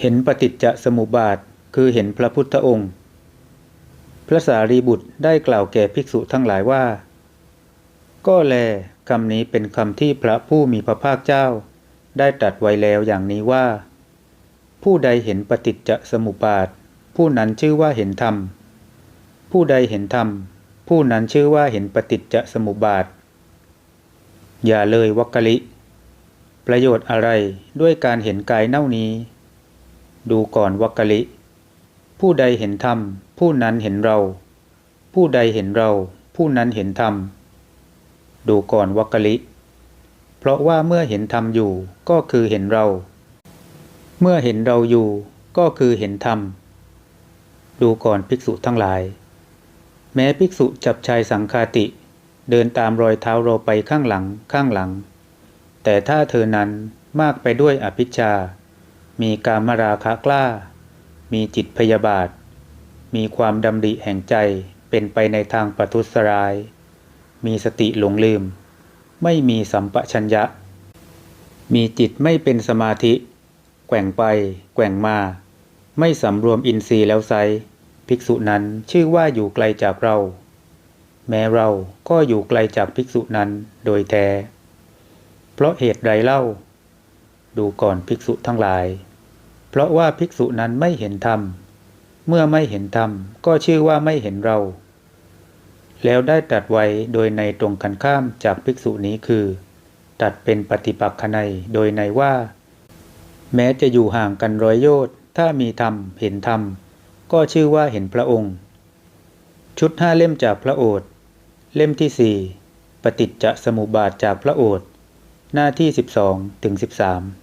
เห็นปฏิจจสมุปบาทคือเห็นพระพุทธองค์ พระสารีบุตรได้กล่าวแก่ภิกษุทั้งหลายว่า ก็แลคำนี้เป็นคำที่พระผู้มีพระภาคเจ้า ได้ตรัสไว้แล้วอย่างนี้ว่า ผู้ใดเห็นปฏิจจสมุปบาท ผู้นั้นชื่อว่าเห็นธรรม ผู้ใดเห็นธรรม ผู้นั้นชื่อว่าเห็นปฏิจจสมุปบาท อย่าเลยวักกะลิ ประโยชน์อะไรด้วยการเห็นกายเน่านี้ ดูก่อนวักกะลิ ผู้ใดเห็นธรรม ผู้นั้นเห็นเรา ผู้ใดเห็นเรา ผู้นั้นเห็นธรรม ดูก่อนวักกะลิ เพราะว่าเมื่อเห็นธรรมอยู่ก็คือเห็นเรา เมื่อเห็นเราอยู่ก็คือเห็นธรรม ดูก่อนภิกษุทั้งหลาย แม้ภิกษุจับชายสังคาติ เดินตามรอยเท้าเราไปข้างหลังข้างหลัง แต่ถ้าเธอนั้นมากไปด้วยอภิชา มีการมราคะกล้า มีจิตพยาบาท มีความดำริแห่งใจเป็นไปในทางปัทุษร้าย มีสติหลงลืม ไม่มีสัมปชัญญะ มีจิตไม่เป็นสมาธิ แกว่งไป แกว่งมา ไม่สำรวมอินทรีย์แล้วไซภิกษุนั้นชื่อว่าอยู่ไกลจากเรา แม้เราก็อยู่ไกลจากภิกษุนั้นโดยแท้ เพราะเหตุใดเล่า ดูก่อนภิกษุทั้งหลาย เพราะว่าภิกษุนั้นไม่เห็นธรรม เมื่อไม่เห็นธรรมก็ชื่อว่าไม่เห็นเรา แล้วได้ตรัสไว้โดยในตรงกันข้ามจากภิกษุนี้คือตรัสเป็นปฏิปักษนัยโดยในว่า แม้จะอยู่ห่างกันร้อยโยชน์ถ้ามีธรรมเห็นธรรม ก็ชื่อว่าเห็นพระองค์ ชุดห้าเล่มจากพระโอษฐ์เล่มที่สี่ปฏิจจสมุปบาทจากพระโอษฐ์ หน้าที่12ถึง13